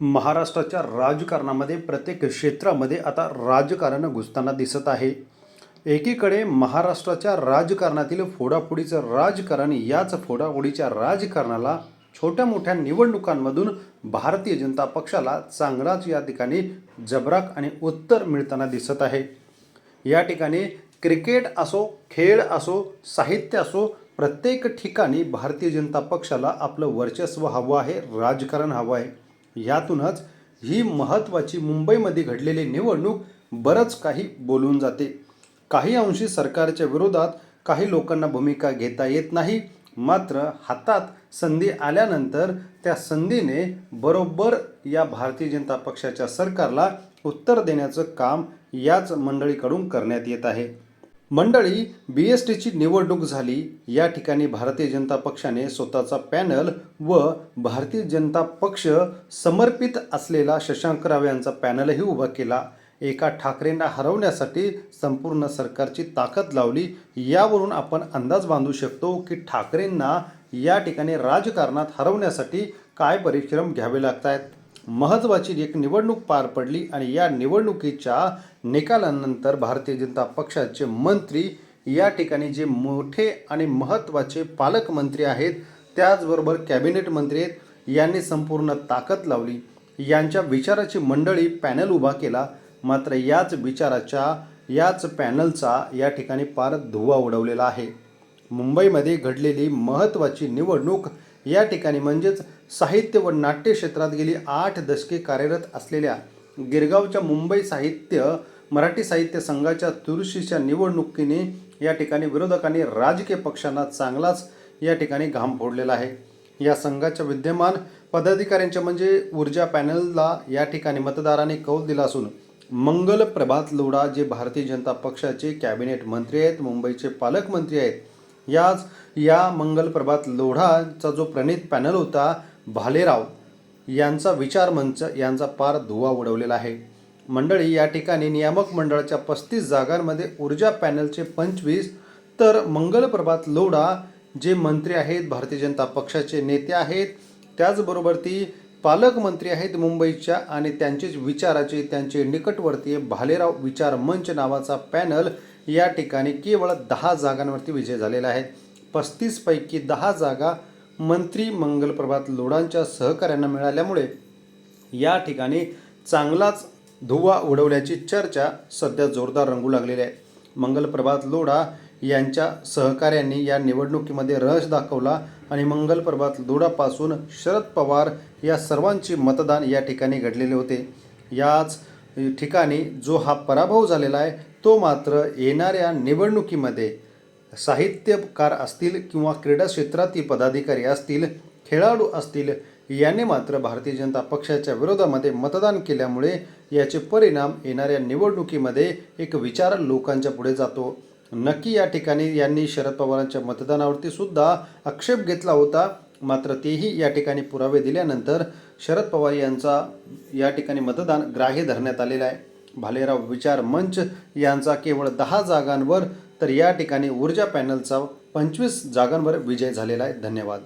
महाराष्ट्राच्या राजकारणामध्ये प्रत्येक क्षेत्रामध्ये आता राजकारण घुसताना दिसत आहे. एकीकडे महाराष्ट्राच्या राजकारणातील फोडाफोडीचं राजकारण याच फोडाफोडीच्या राजकारणाला छोट्या मोठ्या निवडणुकांमधून भारतीय जनता पक्षाला चांगलाच या ठिकाणी जबराक आणि उत्तर मिळताना दिसत आहे. या ठिकाणी क्रिकेट असो खेळ असो साहित्य असो प्रत्येक ठिकाणी भारतीय जनता पक्षाला आपलं वर्चस्व हवं आहे राजकारण हवं आहे. यातूनच ही महत्त्वाची मुंबईमध्ये घडलेली निवडणूक बरंच काही बोलून जाते. काही अंशी सरकारच्या विरोधात काही लोकांना भूमिका घेता येत नाही. मात्र हातात संधी आल्यानंतर त्या संधीने बरोबर या भारतीय जनता पक्षाच्या सरकारला उत्तर देण्याचं काम याच मंडळीकडून करण्यात येत आहे. मंडळी बी एस टीची निवडणूक झाली. या ठिकाणी भारतीय जनता पक्षाने स्वतःचा पॅनल व भारतीय जनता पक्ष समर्पित असलेला शशांक राव यांचा पॅनलही उभा केला. एका ठाकरेंना हरवण्यासाठी संपूर्ण सरकारची ताकद लावली. यावरून आपण अंदाज बांधू शकतो की ठाकरेंना या ठिकाणी राजकारणात हरवण्यासाठी काय परिश्रम घ्यावे लागत आहेत महत्त्वाची एक निवडणूक पार पडली आणि या निवडणुकीच्या निकालानंतर भारतीय जनता पक्षाचे मंत्री या ठिकाणी जे मोठे आणि महत्त्वाचे पालकमंत्री आहेत त्याचबरोबर कॅबिनेट मंत्री आहेत यांनी संपूर्ण ताकद लावली. यांच्या विचाराची मंडळी पॅनल उभा केला. मात्र याच विचाराच्या याच पॅनलचा या ठिकाणी पार धुवा उडवलेला आहे. मुंबईमध्ये घडलेली महत्त्वाची निवडणूक या ठिकाणी म्हणजेच साहित्य व नाट्य क्षेत्रात गेली आठ दशके कार्यरत असलेल्या गिरगावच्या मुंबई साहित्य मराठी साहित्य संघाच्या तुळशीच्या निवडणुकीने या ठिकाणी विरोधकांनी राजकीय पक्षांना चांगलाच या ठिकाणी घाम फोडलेला आहे. या संघाच्या विद्यमान पदाधिकाऱ्यांच्या म्हणजे ऊर्जा पॅनलला या ठिकाणी मतदारांनी कौल दिला असून मंगल प्रभात लोढा जे भारतीय जनता पक्षाचे कॅबिनेट मंत्री आहेत मुंबईचे पालकमंत्री आहेत याच या मंगल प्रभात लोढाचा जो प्रणित पॅनल होता भालेराव यांचा विचार मंच यांचा पार धुवा उडवलेला आहे. मंडळी या ठिकाणी नियामक मंडळाच्या पस्तीस जागांमध्ये ऊर्जा पॅनलचे पंचवीस तर मंगल प्रभात लोढा जे मंत्री आहेत भारतीय जनता पक्षाचे नेते आहेत त्याचबरोबर ती पालकमंत्री आहेत मुंबईच्या आणि त्यांचेच विचाराचे त्यांचे निकटवर्तीय भालेराव विचार मंच नावाचा पॅनल या ठिकाणी केवळ दहा जागांवरती विजय झालेला आहे. पस्तीसपैकी दहा जागा मंत्री मंगलप्रभात लोडांच्या सहकाऱ्यांना सहकार्यांना मिळाल्यामुळे या ठिकाणी चांगलाच धुवा उडवल्याची चर्चा सध्या जोरदार रंगू लागलेली आहे. मंगलप्रभात लोडा लोढा यांच्या सहकाऱ्यांनी या निवडणुकीमध्ये रस दाखवला आणि मंगलप्रभात लोडापासून लोढापासून शरद पवार या सर्वांची मतदान या ठिकाणी घडलेले होते. याच ठिकाणी जो हा पराभव झालेला आहे तो मात्र येणाऱ्या निवडणुकीमध्ये साहित्यकार असतील किंवा क्रीडा क्षेत्रातील पदाधिकारी असतील खेळाडू असतील याने मात्र भारतीय जनता पक्षाच्या विरोधामध्ये मतदान केल्यामुळे याचे परिणाम येणाऱ्या निवडणुकीमध्ये एक विचार लोकांच्या पुढे जातो. नक्की या ठिकाणी यांनी शरद पवारांच्या मतदानावरती सुद्धा आक्षेप घेतला होता. मात्र तेही या ठिकाणी पुरावे दिल्यानंतर शरद पवार यांचा या ठिकाणी मतदान ग्राह्य धरण्यात आलेलं आहे. भालेराव विचार मंच यांचा केवळ दहा जागांवर तर या ठिकाणी ऊर्जा पॅनलचा पंचवीस जागांवर विजय झालेला आहे. धन्यवाद.